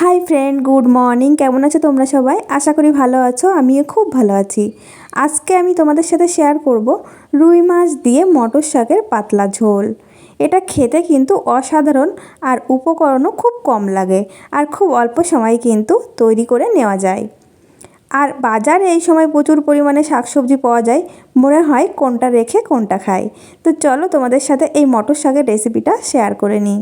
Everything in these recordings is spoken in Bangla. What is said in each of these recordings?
হাই ফ্রেন্ড গুড মর্নিং কেমন আছো তোমরা সবাই? আশা করি ভালো আছো, আমিও খুব ভালো আছি। আজকে আমি তোমাদের সাথে শেয়ার করব রুই মাছ দিয়ে মটর শাকের পাতলা ঝোল। এটা খেতে কিন্তু অসাধারণ আর উপকরণও খুব কম লাগে আর খুব অল্প সময়ে কিন্তু তৈরি করে নেওয়া যায়। আর বাজারে এই সময় প্রচুর পরিমাণে শাকসবজি পাওয়া যায়। মনে হয় কোনটা রেখে কোনটা খায়। তো চলো তোমাদের সাথে এই মটর শাকের রেসিপিটা শেয়ার করে নিই।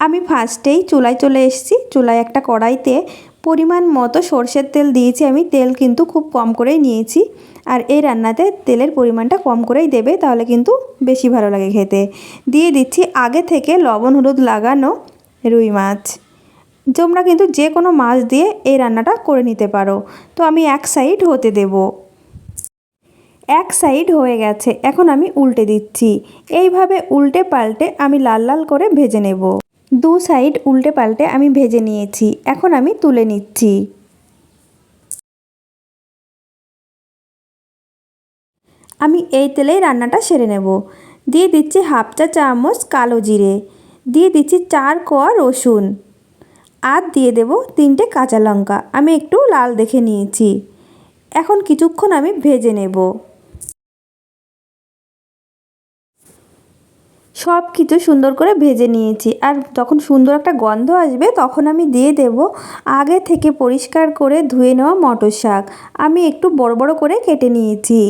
আমি ফার্স্টেই চুলায় চলে এসেছি। চুলায় একটা কড়াইতে পরিমাণ মতো সর্ষের তেল দিয়েছি আমি। তেল কিন্তু খুব কম করেই নিয়েছি। আর এই রান্নাতে তেলের পরিমাণটা কম করেই দেবে, তাহলে কিন্তু বেশি ভালো লাগে খেতে। দিয়ে দিচ্ছি আগে থেকে লবণ, হলুদ লাগানো রুই মাছ। তোমরা কিন্তু যে কোনো মাছ দিয়ে এই রান্নাটা করে নিতে পারো। তো আমি এক সাইড হতে দেব। এক সাইড হয়ে গেছে। এখন আমি উল্টে দিচ্ছি। এইভাবে উল্টে পাল্টে আমি লাল লাল করে ভেজে নেব। দু সাইড উল্টে পাল্টে আমি ভেজে নিয়েছি। এখন আমি তুলে নিচ্ছি। আমি এই তেলেই রান্নাটা সেরে নেব। দিয়ে দিচ্ছি হাফ চা চামচ কালো জিরে। দিয়ে দিচ্ছি চার কোয়া রসুন। আর দিয়ে দেব তিনটে কাঁচা লঙ্কা। আমি একটু লাল দেখে নিয়েছি। এখন কিছুক্ষণ আমি ভেজে নেব। সব কিছু সুন্দর করে ভেজে নিয়েছি। আর যখন সুন্দর একটা গন্ধ আসবে, তখন আমি দিয়ে দেব আগে থেকে পরিষ্কার করে ধুয়ে নেওয়া মটর শাক। আমি একটু বড় বড় করে কেটে নিয়েছি।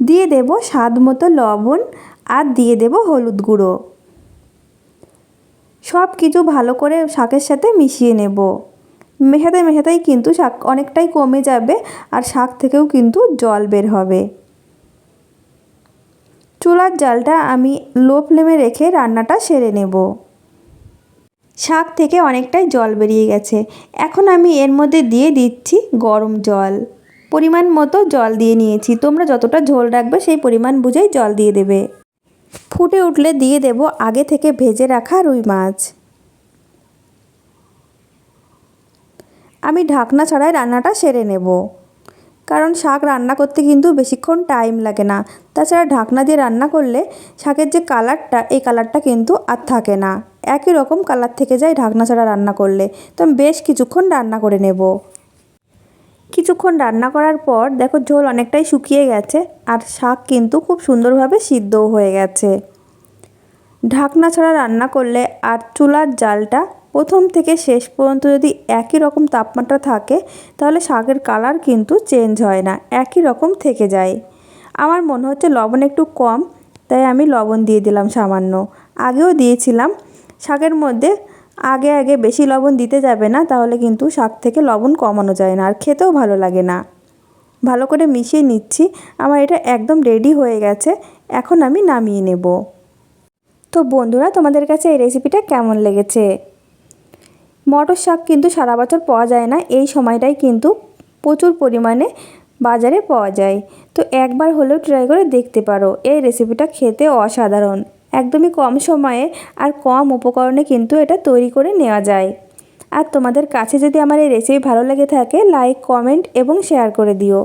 দিয়ে দেব স্বাদ মতো লবণ আর দিয়ে দেব হলুদ গুঁড়ো। সব কিছু ভালো করে শাকের সাথে মিশিয়ে নেব। মেশাতে মেশাতেই কিন্তু শাক অনেকটাই কমে যাবে আর শাক থেকেও কিন্তু জল বের হবে। চুলার জালটা আমি লো ফ্লেমে রেখে রান্নাটা সেরে নেব। শাক থেকে অনেকটাই জল বেরিয়ে গেছে। এখন আমি এর মধ্যে দিয়ে দিচ্ছি গরম জল। পরিমাণ মতো জল দিয়ে নিয়েছি। তোমরা যতটা ঝোল রাখবে সেই পরিমাণ বুঝেই জল দিয়ে দেবে। ফুটে উঠলে দিয়ে দেব আগে থেকে ভেজে রাখা রুই মাছ। আমি ঢাকনা ছাড়াই রান্নাটা সেরে নেব। কারণ শাক রান্না করতে কিন্তু বেশিক্ষণ টাইম লাগে না। তাছাড়া ঢাকনা দিয়ে রান্না করলে শাকের যে কালারটা এই কালারটা কিন্তু আর থাকে না। একই রকম কালার থেকে যায় ঢাকনা ছাড়া রান্না করলে। তো আমি বেশ কিছুক্ষণ রান্না করে নেব। কিছুক্ষণ রান্না করার পর দেখো ঝোল অনেকটাই শুকিয়ে গেছে আর শাক কিন্তু খুব সুন্দরভাবে সিদ্ধও হয়ে গেছে। ঢাকনা ছাড়া রান্না করলে আর চুলার জালটা প্রথম থেকে শেষ পর্যন্ত যদি একই রকম তাপমাত্রা থাকে, তাহলে শাকের কালার কিন্তু চেঞ্জ হয় না, একই রকম থেকে যায়। আমার মনে হচ্ছে লবণ একটু কম, তাই আমি লবণ দিয়ে দিলাম সামান্য। আগেও দিয়েছিলাম। শাকের মধ্যে আগে আগে বেশি লবণ দিতে যাবে না, তাহলে কিন্তু শাক থেকে লবণ কমানো যায় না, আর খেতেও ভালো লাগে না। ভালো করে মিশিয়ে নিচ্ছি, আমার এটা একদম রেডি হয়ে গেছে, এখন আমি নামিয়ে নেব। তো বন্ধুরা, তোমাদের কাছে এই রেসিপিটা কেমন লেগেছে? মটর শাক কিন্তু সারা বছর পাওয়া যায় না। এই সময়টাই কিন্তু প্রচুর পরিমাণে বাজারে পাওয়া যায়। তো একবার হলেও ট্রাই করে দেখতে পারো। এই রেসিপিটা খেতে অসাধারণ। একদমই কম সময়ে আর কম উপকরণে কিন্তু এটা তৈরি করে নেওয়া যায়। আর তোমাদের কাছে যদি আমার এই রেসিপি ভালো লেগে থাকে লাইক কমেন্ট এবং শেয়ার করে দিও।